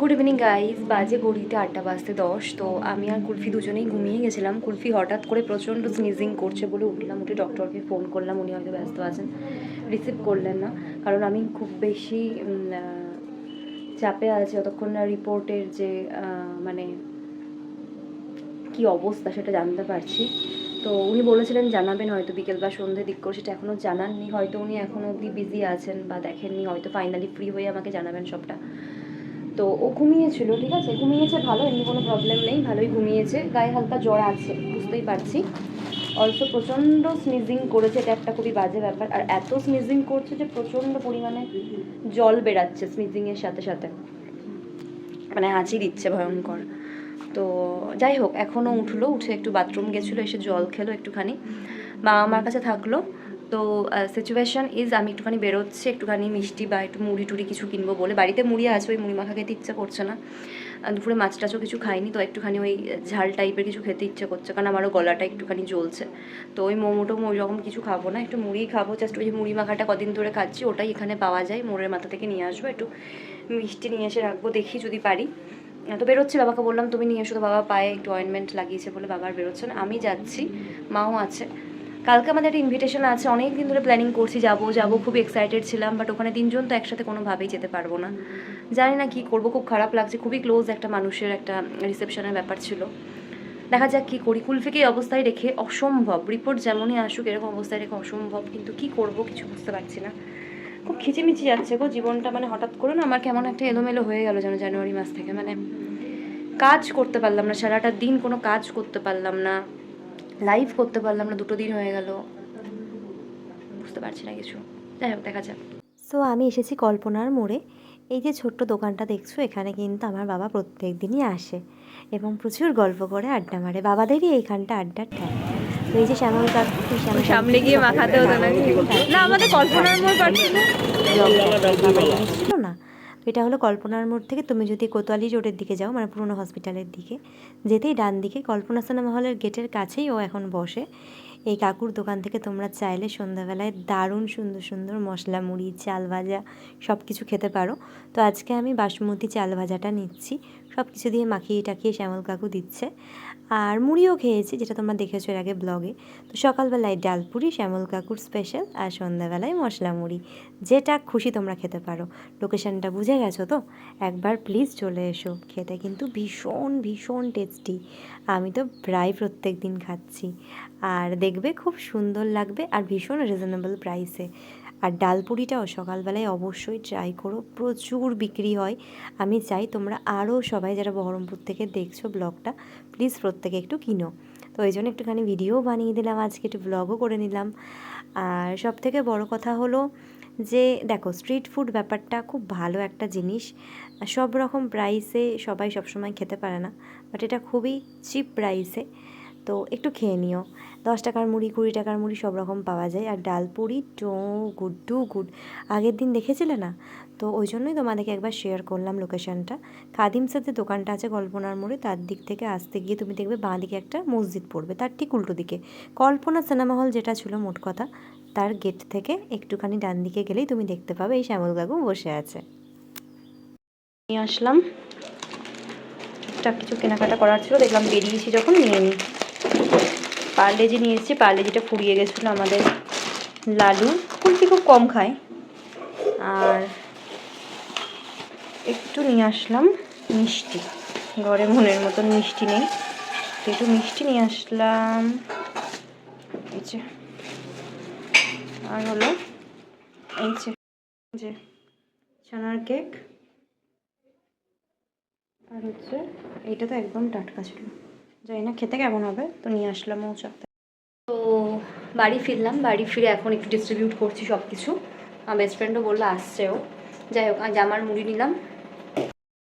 Good evening guys বাজে ঘড়িতে আটটা বাজতে দশ, তো আমি আর কুলফি দুজনেই ঘুমিয়ে গেছিলাম। কুলফি হঠাৎ করে প্রচণ্ড স্নিজিং করছে বলে উঠলাম, উঠে ডক্টরকে ফোন করলাম। উনি হয়তো ব্যস্ত আছেন। রিসিভ করলেন না। কারণ আমি খুব বেশি চাপে আছি। যতক্ষণ না রিপোর্টের যে মানে কি অবস্থা সেটা জানতে পারছি। তো উনি বলেছিলেন, জানাবেন হয়তো বিকেল বা সন্ধ্যে দিক করে। সেটা এখনও জানাননি। হয়তো উনি এখনও অবধি বিজি আছেন বা দেখেননি। হয়তো ফাইনালি ফ্রি হয়ে আমাকে জানাবেন সবটা। তো ও ঘুমিয়েছিল, ঠিক আছে? ঘুমিয়েছে ভালো, এমনি কোনো প্রবলেম নেই, ভালোই ঘুমিয়েছে। গায়ে হালকা জ্বর আছে, বুঝতেই পারছি। অলসো প্রচণ্ড স্নিজিং করেছে, এটা একটা খুবই বাজে ব্যাপার। আর এত স্নিজিং করছে যে প্রচণ্ড পরিমাণে জল বেরাচ্ছে স্নিজিংয়ের সাথে সাথে। মানে হাঁচি দিচ্ছে ভয়ঙ্কর। তো যাই হোক, এখনও উঠল, উঠে একটু বাথরুম গেছিল, এসে জল খেলো একটুখানি। বাবা মার কাছে থাকল তো সিচুয়েশন ইজ আমি একটুখানি বেরোচ্ছি, একটুখানি মিষ্টি বা একটু মুড়ি টুড়ি কিছু কিনবো বলে। বাড়িতে মুড়ি আছে, ওই মুড়ি মাখা খেতে ইচ্ছা করছে না। দুপুরে মাছ টাছও কিছু খাইনি, তো একটুখানি ওই ঝাল টাইপের কিছু খেতে ইচ্ছে করছে, কারণ আমারও গলাটা একটুখানি জ্বলছে। তো ওই মোমো টোমো ওই রকম কিছু খাব না, একটু মুড়ি খাব জাস্ট ওই মুড়ি মাখাটা কদিন ধরে খাচ্ছি, ওটাই এখানে পাওয়া যায়, মোড়ের মাথা থেকে নিয়ে আসব, একটু মিষ্টি নিয়ে এসে রাখব, দেখি যদি পারি। তো বেরোচ্ছি, বাবাকে বললাম, তুমি নিয়ে এসো। তো বাবা পায়ে একটু অয়েনমেন্ট লাগিয়েছে বলে বাবার বেরোচ্ছে না। আমি যাচ্ছি, মাও আছে। কালকে আমাদের একটা ইনভিটেশন আছে অনেক দিন ধরে প্ল্যানিং করছি যাব যাব, খুব এক্সাইটেড ছিলাম বাট ওখানে তিনজন তো একসাথে কোনোভাবেই যেতে পারব না। জানি না কি করব, খুব খারাপ লাগছে, খুবই ক্লোজ একটা মানুষের একটা রিসেপশনের ব্যাপার ছিল। দেখা যাক কী করি কুলফিকে এই অবস্থায় রেখে অসম্ভব রিপোর্ট যেমনই আসুক এরকম অবস্থায় রেখে অসম্ভব, কিন্তু কি করব কিছু বুঝতে পারছি না। খুব খিচিমিচি যাচ্ছে গো জীবনটা মানে হঠাৎ করে না আমার কেমন একটা এলোমেলো হয়ে গেল যেন জানুয়ারি মাস থেকে মানে কাজ করতে পারলাম না, সারাটা দিন কোনো কাজ করতে পারলাম না। লাইভ করতে পারলাম না দুটো দিন হয়ে গেল। বুঝতে পারছি না কিছু। যাই হোক দেখা যাক। সো আমি এসেছি কল্পনার মোড়ে। এই যে ছোট্ট দোকানটা দেখছ এখানে কিন্তু আমার বাবা প্রত্যেক দিনই আসে এবং প্রচুর গল্প করে আড্ডা মারে। বাবাদেরই এইখানটা আড্ডার ঠ্যাক তো এই যে শ্যামল কাকু সামনে গিয়ে মাখাতে হতো নাকি? না আমাদের কল্পনার মোড় পাচ্ছিল না। এটা হলো কল্পনার মোড় থেকে তুমি যদি কোতোয়ালি রোডের দিকে যাও মানে পুরনো হসপিটালের দিকে, যেতেই ডান দিকে কল্পনা সিনেমা হলের গেটের কাছেই ও এখন বসে। এই কাকুর দোকান থেকে তোমরা চাইলে সন্ধ্যাবেলায় দারুণ সুন্দর সুন্দর মশলা, মুড়ি, চাল ভাজা সব কিছু খেতে পারো। তো আজকে আমি বাসমতি চাল ভাজাটা নিচ্ছি। সব কিছু দিয়ে মাখিয়ে টাকিয়ে শ্যামল কাকু দিচ্ছে। আর মুড়িও খেয়েছি, যেটা তোমরা দেখেছ এর আগে ব্লগে। তো সকালবেলায় ডালপুরি শ্যামল কাকুর স্পেশাল আর সন্ধ্যাবেলায় মশলা মুড়ি। যেটা খুশি তোমরা খেতে পারো। লোকেশনটা বুঝে গেছো তো? একবার প্লিজ চলে এসো। খেতে কিন্তু ভীষণ ভীষণ টেস্টি আমি তো প্রায় প্রত্যেক দিন খাচ্ছি। আর দেখবে খুব সুন্দর লাগবে আর ভীষণ রিজনেবল প্রাইসে আর ডালপুরিটাও সকালবেলায় অবশ্যই ট্রাই করো। প্রচুর বিক্রি হয়। আমি চাই তোমরা আরও সবাই যারা বহরমপুর থেকে দেখছ ব্লগটা প্লিজ প্রত্যেকে একটু কিনো। তো ওই জন্য একটুখানি ভিডিও বানিয়ে দিলাম। আজকে একটু ব্লগও করে নিলাম। আর সব থেকে বড় কথা হলো যে দেখো স্ট্রিট ফুড ব্যাপারটা খুব ভালো একটা জিনিস। সব রকম প্রাইসে সবাই সবসময় খেতে পারে না বাট এটা খুবই চিপ প্রাইসে তো একটু খেয়ে নিও। দশ টাকার মুড়ি, কুড়ি টাকার মুড়ি সব রকম পাওয়া যায়। আর ডাল পুরি, টো, গুড টু গুড। আগের দিন দেখেছিলে না? তো ওই জন্যই তোমাদেরকে একবার শেয়ার করলাম লোকেশনটা খাদিমসের যে দোকানটা আছে কল্পনার মোড়ে, তার দিক থেকে আসতে গিয়ে তুমি দেখবে বাঁ দিকে একটা মসজিদ পড়বে। তার ঠিক উল্টো দিকে। কল্পনা সিনেমা হল যেটা ছিল মোট কথা। তার গেট থেকে একটুখানি ডান দিকে গেলেই তুমি দেখতে পাবে এই শ্যামল কাকু বসে আছে। নিয়ে আসলাম। কিছু কেনাকাটা করার ছিল, দেখলাম বেরিয়েছি যখন, নিয়ে নিই পার্লেজি নিয়ে এসেছি পার্লেজিটা ফুরিয়ে গেছিল আমাদের লালু, কুলফি খুব কম খায়। আর একটু নিয়ে আসলাম মিষ্টি। ঘরে মনের মতন মিষ্টি নেই। একটু মিষ্টি নিয়ে আসলাম আর হলো এই যে ছানার কেক। আর হচ্ছে এইটা তো একদম টাটকা ছিল। যাই না খেতে কেমন হবে তো নিয়ে আসলাম মৌচাক থেকে। তো বাড়ি ফিরলাম বাড়ি ফিরে এখন একটু ডিস্ট্রিবিউট করছি সব কিছু আমার বেস্ট ফ্রেন্ডও বলল আসছেও যাই হোক আজ আমার মুড়ি নিলাম।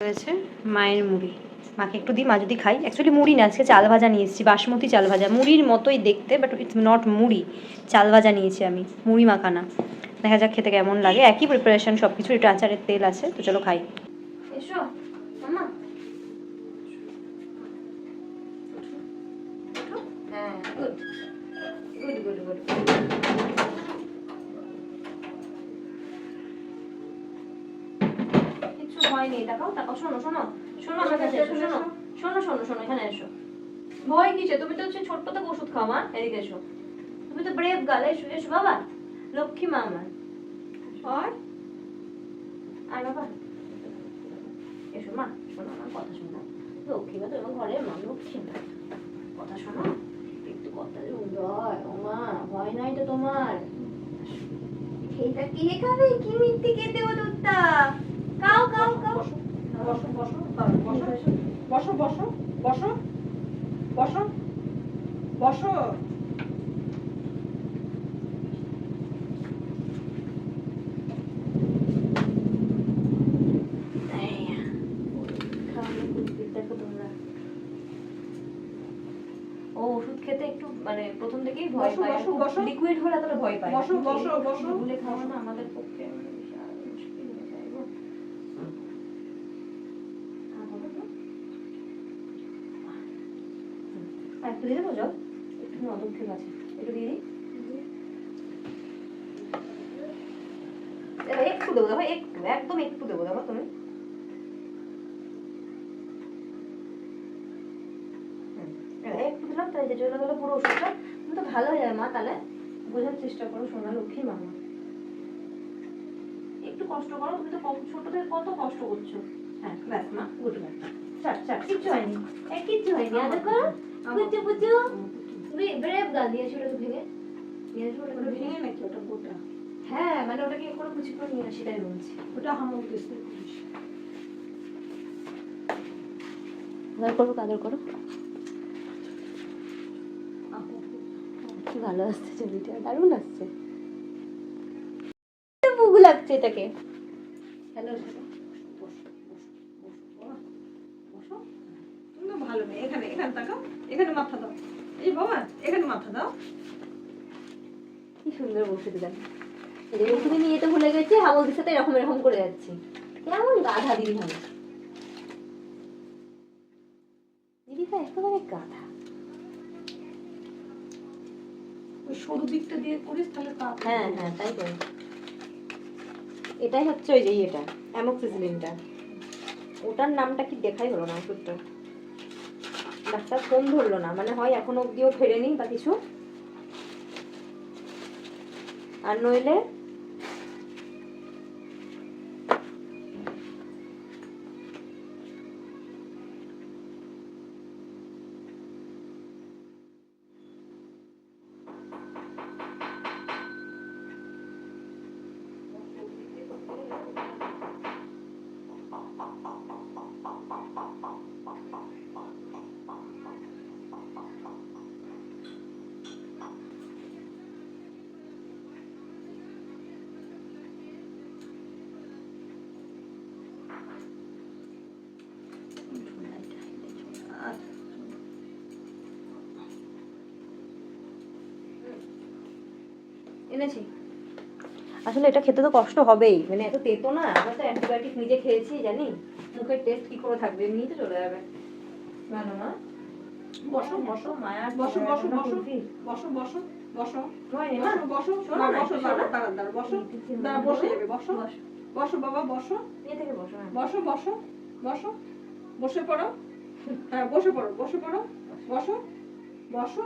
হয়েছে মায়ের মুড়ি। মাকে একটু দিই, মা যদি খাই অ্যাকচুয়ালি মুড়ি না, আজকে চাল ভাজা নিয়ে এসেছি, বাসমতি চাল ভাজা। মুড়ির মতোই দেখতে বাট ইটস নট মুড়ি। চাল ভাজা নিয়েছি আমি, মুড়ি মাখানা। দেখা যাক খেতে কেমন লাগে। একই প্রিপারেশন সব কিছু একটু আচারের তেল আছে, তো চলো খাই। এসো হ্যাঁ কিছু হয়নি তাকাও শোনো শোনো। শোনো কাছে এসো, শোনো। শোনো শোনো শোনো, এখানে এসো। ভয় কিসে তুমি তো হচ্ছে ছোট্ট থেকে ওষুধ খাও, মা। এদিকে এসো। তুমি তো ব্রেভ গাল এসো এসো, বাবা। লক্ষ্মী মা আমার। আর? এসো, মা, শোনো, আমার কথা শোনো। লক্ষ্মী মা তোমার ঘরের মা লক্ষ্মী মা। কথা শোনো। একটু কথা জয় ও মা, ভয় নাই তো তোমার? এটা কে খাবে? কি মিথ্যে খেতে ও দুধটা কাও কাও কাও বসো বসো। বসো বসো বসো বসো বসো ও ওষুধ খেতে একটু মানে প্রথম থেকেই ভয় পায়। লিকুইড হলে তাহলে ভয় পায় বসো, বসো, বসো। গুলে খাওয়া না আমাদের পক্ষে একটু দিয়ে দেবো জল। একটু আছে। একটু দিয়ে দিই। একটু দেবো, দেখো, একটু, একদম একটু দেবো, দেখো তুমি। একটু দিলাম তাই গেলো পুরো ওষুধটা তুমি তো ভালো হয়ে যাবে, মা, তাহলে বোঝার চেষ্টা করো, সোনা লক্ষ্মী মামা একটু কষ্ট করো, তুমি তো কম ছোট থেকে কত কষ্ট করছ। হ্যাঁ ব্যাস, মা, গুড ব্যাস চাট চাট কিচ্ছু হয়নি। এই কিচ্ছু হয়নি করো পুচু পুচু ব্রেভ গাল দিয়ে ওটাকে ভেঙে। নিয়ে আসো ওটাকে ওটা ভেঙে নাকি? ওটা গোটা? হ্যাঁ মানে ওটাকে করে কুচি করে নিয়ে আসি তাই বলছি। ওটা হামল দিচ্ছে আদর করো আদর করো। কি ভালো আসছে ছবিটা দারুণ আসছে। বুক লাগছে এটাকে? হ্যালো বসো বসো বসো বসো। তুমি তো ভালো মেয়ে এখানে এখানে তাকাও। এখানে মাথা দাও। এই বাবা এখানে মাথা দাও। কি সুন্দর বসে দিলাম ওষুধে নিয়ে তো ভুলে গেছি হাবলদির সাথে এরকম এরকম করে যাচ্ছি। কেমন গাধা দিদি ভাই। দিদি ভাই একেবারে গাধা। ওই সরু দিকটা দিয়ে করিস তাহলে হ্যাঁ হ্যাঁ তাই তো এটাই হচ্ছে ওই যে ইয়েটা অ্যামোক্সিসিলিনটা। ওটার নামটা কি দেখাই হলো না ওষুধটা? ডাক্তার ফোন ধরলো না মানে হয় এখনও অব্দিও ফেরেনি বা কিছু। আর নইলে এনেছি। আসলে এটা খেতে তো কষ্ট হবেই। মানে এত তেতো না আমরা তো অ্যান্টিবায়োটিক নিজে খেয়েছি জানি। মুখের টেস্ট কি করে থাকবে এমনিই তো চলে যাবে। ভালো না? বসো বসো মায়া বসো বসো বসো। বসো বসো বসো। বসো। বসো শোনো বসো দাঁড়া দাঁড়া দাঁড়া বসো। দাঁড়া বসে। যাবে বসো। বসো। বাবা বসো। এ থেকে বসো হ্যাঁ। বসো বসো বসো। বসে পড়ো। হ্যাঁ বসে পড়ো বসে পড়ো। বসো বসো।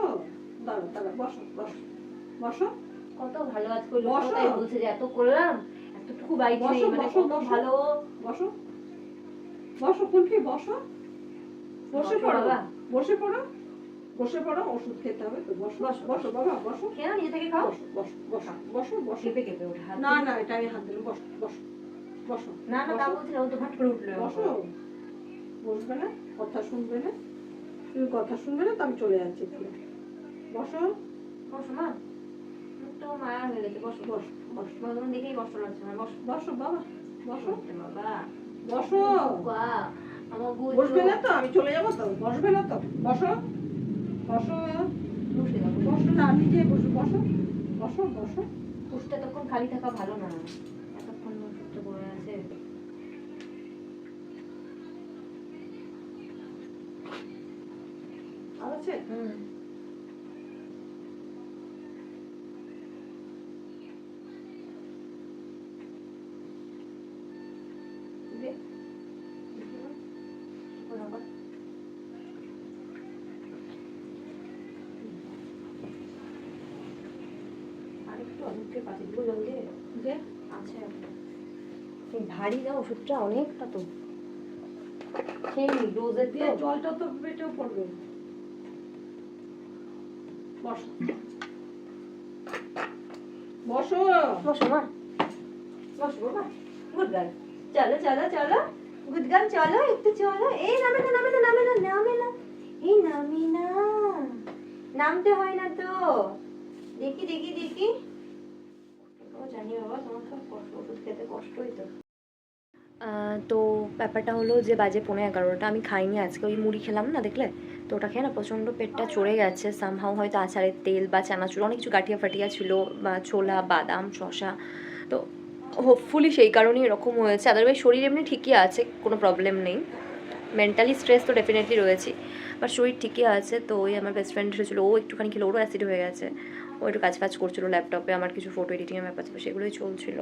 দাঁড়া দাঁড়া বসো বসো বসো। কত ভালো ওই বসো। লোকটাই বলছে যে এত করলাম? এতটুকু বাইক নেই মানে কত। ভালো। বসো। বসো কুলফি বসো। বসে পড়ো। বসে পড়ো। বসে পড়ো ওষুধ খেতে হবে তো। বসো বসো, বসো বাবা বসো। কেন নিজে থেকে খাও? বসো বসো বসো বসো কেঁপে কেঁপে ওঠে না না এটা আমি হাত দিলাম। বসো বসো বসো না না তা বসো। বলছি না ও তো ভাট করে উঠল। বসো। বসবে না কথা শুনবে না। তুমি কথা শুনবে না তো আমি চলে যাচ্ছি বসো। বসো মা। মুখটা আমার মায়া হয়ে গেছে। বসো বসো বসো। ভগবান দেখেই কষ্ট লাগছে না বসো বসো বাবা বসো। বাবা। বসো। আমার বসবে না তো? আমি চলে যাব তো? বসবে না তো? বসো। বসো। বসে যাব। বসো না আমি যে বসো বসো। বসো বসো। পুষতে তখন খালি থাকা ভালো না। এতক্ষণ পড়ে আছে। আর আছে? হুম। পাশে দিব জল দিয়ে যে? আছে এই ভারী না ওষুধটা অনেকটা তো। সেই ডোজের দিয়ে জলটা তো পেটেও পড়বে। বসো। বসো। বসো মা। বসো বাবা গুড গার্ল চলো চলো চলো। গুড গার্ল চলো একটু চলো। এই নামে না নামে না নামে না নামে না। এই নামে না। নামতে হয় না তো। দেখি দেখি দেখি। জানি বাবা তোমার সব কষ্ট, ওষুধ খেতে তো। তো ব্যাপারটা হলো যে বাজে পনেরো এগারোটা, আমি খাইনি আজকে, ওই মুড়ি খেলাম না দেখলে? তো ওটা খেয়ে না প্রচণ্ড পেটটা চড়ে গেছে সামহাও হয়তো আচারের তেল বা চানাচুর, অনেক কিছু গাঠিয়া ফাটিয়া ছিল, বা ছোলা, বাদাম শশা তো হোপফুলি সেই কারণেই এরকম হয়েছে আদারওয়াইজ শরীর এমনি ঠিকই আছে, কোনো প্রবলেম নেই। মেন্টালি স্ট্রেস তো ডেফিনেটলি রয়েছে বাট শরীর ঠিকই আছে, তো ওই আমার বেস্ট ফ্রেন্ড এসেছিল, ও একটুখানি খেলে, ওরও অ্যাসিড হয়ে গেছে। ও একটু কাজ ফাজ করছিল ল্যাপটপে, আমার কিছু ফটো এডিটিংয়ের ব্যাপার ছিল, সেগুলোই চলছিল।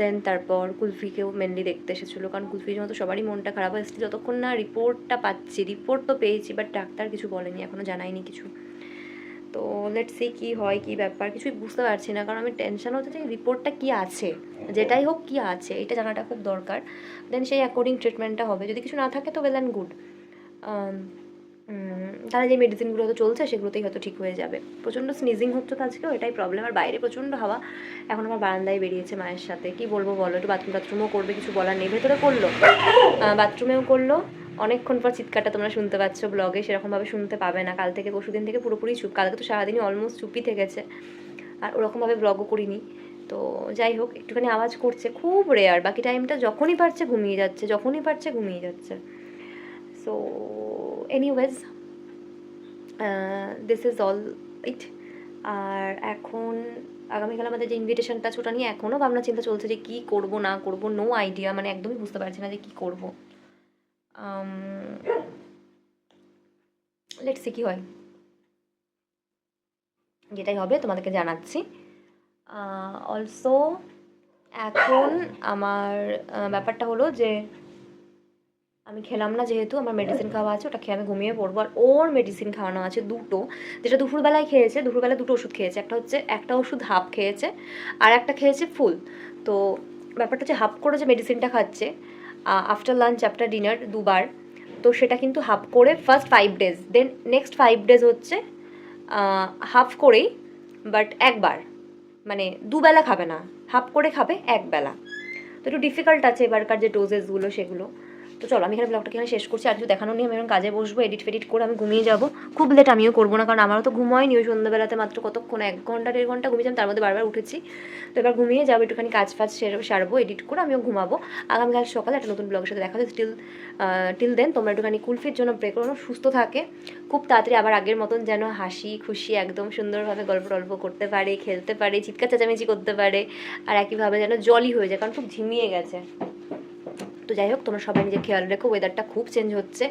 দেন তারপর কুলফিকেও মেনলি দেখতে এসেছিল, কারণ কুলফির মতো সবারই মনটা খারাপ। হয়েছে যতক্ষণ না রিপোর্টটা পাচ্ছি রিপোর্ট তো পেয়েছি বাট ডাক্তার কিছু বলেনি এখনও জানায়নি কিছু। তো লেটস সি কী হয়, কী ব্যাপার, কিছুই বুঝতে পারছি না, কারণ আমি টেনশন হচ্ছে যে রিপোর্টটা কী আছে? যেটাই হোক কী আছে, এটা জানাটা খুব দরকার। দেন সেই অ্যাকর্ডিং ট্রিটমেন্টটা হবে। যদি কিছু না থাকে তো ওয়েল অ্যান্ড গুড তাহলে যে মেডিসিনগুলো তো চলছে সেগুলোতেই হয়তো ঠিক হয়ে যাবে। প্রচণ্ড স্নিজিং হচ্ছে তো আজকেও, এটাই প্রবলেম আর বাইরে প্রচণ্ড হাওয়া। এখন আমার বারান্দায় বেরিয়েছে মায়ের সাথে। কি বলব বলো? একটু বাথরুম টাথরুমও করবে, কিছু বলার নেই। ভেতরে করল। বাথরুমেও করল। অনেকক্ষণ পর চিৎকারটা তোমরা শুনতে পাচ্ছ ব্লগে সেরকমভাবে শুনতে পাবে না। কাল থেকে পরশু দিন থেকে পুরোপুরি চুপ। কালকে তো সারাদিনই অলমোস্ট চুপই থেকেছে। আর ওরকমভাবে ব্লগও করিনি। তো যাই হোক, একটুখানি আওয়াজ করছে। খুব রেয়ার বাকি টাইমটা যখনই পারছে ঘুমিয়ে যাচ্ছে, যখনই পারছে ঘুমিয়ে যাচ্ছে। So anyways this is all it আর এখন, আগামীকাল আমাদের যে ইনভিটেশনটা ছোটা নিয়ে এখনও ভাবনা চিন্তা চলছে যে কী করব, না করব নো আইডিয়া মানে একদমই বুঝতে পারছি না যে কী করব। লেটস সি কী হয়। যেটাই হবে তোমাদেরকে জানাচ্ছি। অলসো এখন আমার ব্যাপারটা হলো যে আমি খেলাম না যেহেতু, আমার মেডিসিন খাওয়া আছে ওটা খেয়ে আমি ঘুমিয়ে পড়ব। আর ওর মেডিসিন খাওয়ানো আছে দুটো। যেটা দুপুরবেলায় খেয়েছে দুপুরবেলায় দুটো ওষুধ খেয়েছে। একটা হচ্ছে, একটা ওষুধ হাফ খেয়েছে, আর একটা খেয়েছে ফুল তো ব্যাপারটা হচ্ছে হাফ করে যে মেডিসিনটা খাচ্ছে আফটার লাঞ্চ আফটার ডিনার দুবার, তো সেটা কিন্তু হাফ করে first five days then next five days হচ্ছে হাফ করেই বাট একবার। মানে দুবেলা খাবে না হাফ করে খাবে একবেলা। তো একটু ডিফিকাল্ট আছে এবারকার যে ডোজেসগুলো সেগুলো। তো চলো, আমি এখানে ব্লগটা এখানে শেষ করছি, আর কিছু দেখানো নিয়ে আমি এখন কাজে বসবো এডিট ফেডিট করে আমি ঘুমিয়ে যাব। খুব লেট আমিও করব না, কারণ আমারও তো ঘুম হয়নি, ওই সন্ধ্যাবেলাতে মাত্র কতক্ষণ, এক ঘণ্টা, দেড় ঘণ্টা ঘুমিয়েছিলাম তার মধ্যে বারবার উঠেছি। তো এবার ঘুমিয়ে যাব, একটুখানি কাজ ফাজ সেরে- সারবো এডিট করে আমিও ঘুমাবো। আগামীকাল সকালে একটা নতুন ব্লগের সাথে দেখা হচ্ছে টিল টিল দেন তোমরা একটুখানি কুলফির জন্য প্রে করো সুস্থ থাকে। খুব তাড়াতাড়ি আবার আগের মতন যেন হাসি, খুশি, একদম সুন্দরভাবে গল্প টল্প করতে পারে, খেলতে পারে, চিৎকার চেঁচামেচি করতে পারে, আর একইভাবে যেন জলই হয়ে যায়, কারণ খুব ঝিমিয়ে গেছে। তো যাই হোক, তোমরা সবাই নিজে খেয়াল রেখো ওয়েদারটা খুব চেঞ্জ হচ্ছে।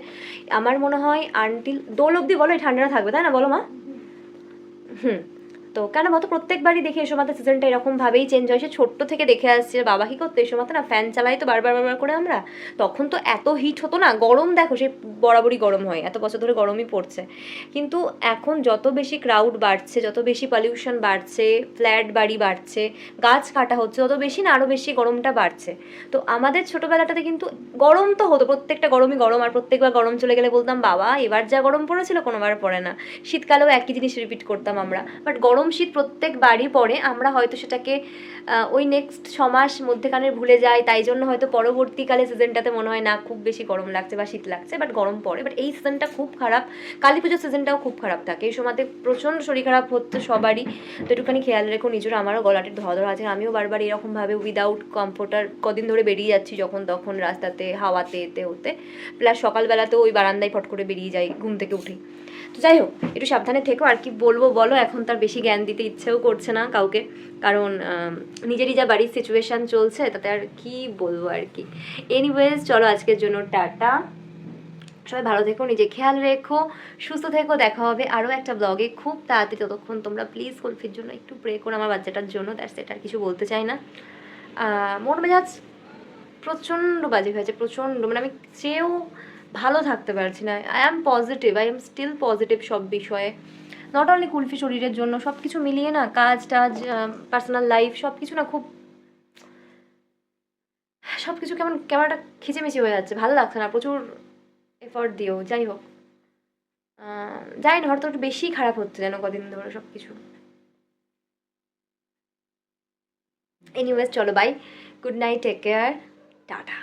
আমার মনে হয় আনটিল দোল অবধি বলো, এই ঠান্ডাটা থাকবে, তাই না? বলো মা। হুম। তো কেন বলতো, প্রত্যেকবারই দেখি এই সময়তে সিজনটা এরকমভাবেই চেঞ্জ হয়। সে ছোট্ট থেকে দেখে আসছে বাবা কী করতো? এই সময়তে না ফ্যান চালাই তো বারবার বারবার করে আমরা। তখন তো এত হিট হতো না, গরম দেখো, সে বরাবরই গরম হয়, এত বছর ধরে গরমই পড়ছে। কিন্তু এখন যত বেশি ক্রাউড বাড়ছে, যত বেশি পলিউশন বাড়ছে ফ্ল্যাট বাড়ি বাড়ছে, গাছ কাটা হচ্ছে, তত বেশি না আরও বেশি গরমটা বাড়ছে। তো আমাদের ছোটোবেলাটাতে কিন্তু গরম তো হতো, প্রত্যেকটা গরমই গরম, আর প্রত্যেকবার গরম চলে গেলে বলতাম, বাবা, এবার যা গরম পড়েছিল, কোনোবার পড়ে না। শীতকালেও একই জিনিস রিপিট করতাম আমরা। বাট গরম শীত প্রত্যেক বাড়ি পড়ে, আমরা হয়তো সেটাকে ওই নেক্সট ছ মাস মধ্যেখানে ভুলে যাই, তাই জন্য হয়তো পরবর্তীকালে সিজনটাতে মনে হয় না, খুব বেশি গরম লাগছে বা শীত লাগছে বাট গরম পড়ে বাট এই সিজনটা খুব খারাপ। কালী পুজোর সিজনটাও খুব খারাপ থাকে, এই সময়তে প্রচণ্ড শরীর খারাপ হচ্ছে সবারই। তো একটুখানি খেয়াল রেখো, নিজের আমারও গলাটির ধরা আছে, আমিও বারবার এরকমভাবে উইদাউট কমফোর্টার কদিন ধরে বেরিয়ে যাচ্ছি যখন তখন রাস্তাতে, হাওয়াতে, এতে, ওতে। প্লাস সকালবেলাতেও ওই বারান্দায় ফট করে বেরিয়ে যাই, ঘুম থেকে উঠি। তো যাই হোক, একটু সাবধানে থেকো, আর কি বলব বলো, এখন তার বেশি জ্ঞান দিতে ইচ্ছেও করছে না কাউকে। কারণ নিজেরই যা বাড়ির সিচুয়েশান চলছে, তাতে আর কি বলব আর কি। এনিওয়েজ চলো আজকের জন্য টাটা। সবাই ভালো থেকো, নিজে খেয়াল রেখো, সুস্থ থেকো, দেখা হবে আরও একটা ব্লগে খুব তাড়াতাড়ি ততক্ষণ। তোমরা প্লিজ কলফির জন্য একটু প্রে করো আমার বাচ্চাটার জন্য দ্যাটস এটা আর কিছু বলতে চাই না। মন মেজাজ প্রচণ্ড বাজে হয়েছে, প্রচণ্ড। মানে আমি চেয়েও ভালো থাকতে পারছি না। I am positive I am still positive সব বিষয়ে। নট অনলি কুলফি শরীরের জন্য সব কিছু মিলিয়ে না কাজ, টাজ পার্সোনাল লাইফ সব কিছু না খুব সব কিছু কেমন কেমন একটা খিচেমিচি হয়ে যাচ্ছে। ভালো লাগছে না, প্রচুর এফর্ট দিও, যাই হোক। যাই না হয়তো একটু বেশি খারাপ হচ্ছে যেন কদিন ধরে সব কিছু এনিওয়েজ চলো bye good night take care tata